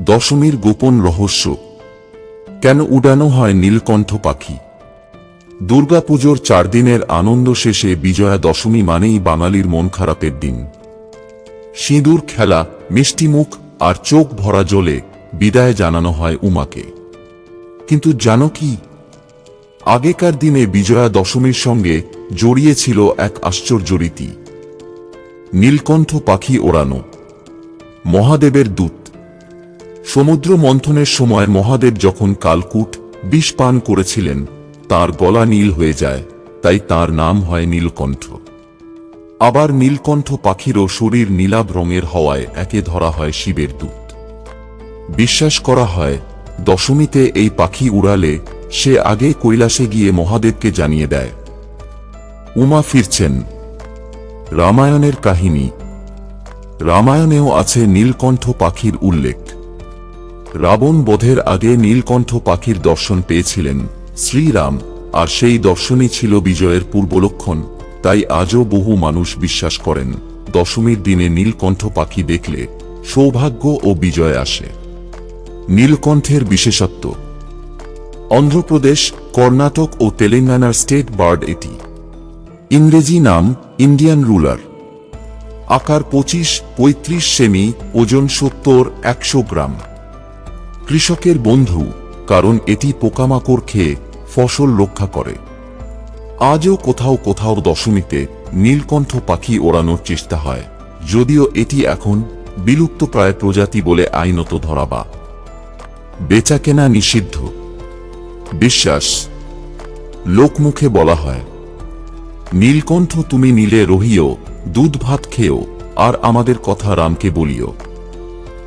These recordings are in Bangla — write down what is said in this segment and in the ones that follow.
দশমীর গোপন রহস্য। কেন উড়ানো হয় নীলকণ্ঠ পাখি? দুর্গাপুজোর চার দিনের আনন্দ শেষে বিজয়া দশমী মানেই বাঙালির মন খারাপের দিন। সিঁদুর খেলা মিষ্টিমুখ আর চোখ ভরা জলে বিদায় জানানো হয় উমাকে। কিন্তু জানো কি? আগেকার দিনে বিজয়া দশমীর সঙ্গে জড়িয়ে ছিল এক আশ্চর্য রীতি। নীলকণ্ঠ পাখি ওড়ানো। মহাদেবের দূত। সমুদ্র মন্থনের সময় মহাদেব যখন কালকুট বিষ পান করেছিলেন, তার গলা নীল হয়ে যায়, তাই তার নাম হয় নীলকণ্ঠ। আবার নীলকণ্ঠ পাখিরও শরীর নীলাভ রঙের হওয়ায় একে ধরা হয় শিবের দূত। বিশ্বাস করা হয়, দশমীতে এই পাখি উড়ালে সে আগে কৈলাসে গিয়ে মহাদেবকে জানিয়ে দেয়। উমা ফিরছেন। রামায়ণের কাহিনী। রামায়ণেও আছে নীলকণ্ঠ পাখির উল্লেখ। রাবণ বধের আগে নীলকণ্ঠ পাখির দর্শন পেয়েছিলেন শ্রীরাম, আর সেই দর্শনই ছিল বিজয়ের পূর্বলক্ষণ, তাই আজও বহু মানুষ বিশ্বাস করেন, দশমীর দিনে নীলকণ্ঠ পাখি দেখলে সৌভাগ্য ও বিজয় আসে। নীলকণ্ঠের বিশেষত্ব। অন্ধ্রপ্রদেশ, কর্ণাটক ও তেলেঙ্গানার স্টেট বার্ড এটি। ইংরেজি নাম ইন্ডিয়ান রুলার। আকার পঁচিশ, পঁয়ত্রিশ সেমি, ওজন সত্তর, একশো গ্রাম। কৃষকের বন্ধু, কারণ এটি পোকামাকড় খেয়ে ফসল রক্ষা করে। আজও কোথাও কোথাও দশমীতে নীলকণ্ঠ পাখি ওড়ানোর চেষ্টা হয়, যদিও এটি এখন বিলুপ্তপ্রায় প্রজাতি বলে আইনত ধরা বা। বেচাকেনা নিষিদ্ধ। বিশ্বাস। লোকমুখে বলা হয়, নীলকণ্ঠ তুমি নীলে রহিও দুধ ভাত খেও আর আমাদের কথা রামকে বলিও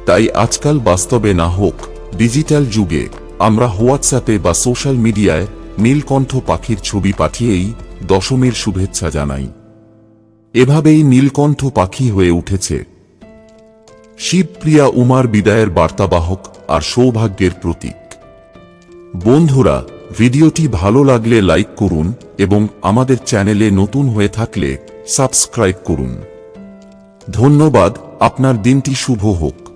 তাই আজকাল বাস্তবে না হোক ডিজিটাল যুগে, আমরা হোয়াটসঅ্যাপে বা সোশ্যাল মিডিয়ায় নীলকণ্ঠ পাখির ছবি পাঠিয়েই দশমীর শুভেচ্ছা জানাই। এভাবেই নীলকণ্ঠ পাখি হয়ে উঠেছে। শিবপ্রিয়া উমার বিদায়ের বার্তাবাহক আর সৌভাগ্যের প্রতীক। বন্ধুরা, ভিডিওটি ভালো লাগলে লাইক করুন এবং আমাদের চ্যানেলে নতুন হয়ে থাকলে সাবস্ক্রাইব করুন। ধন্যবাদ, আপনার দিনটি শুভ হোক।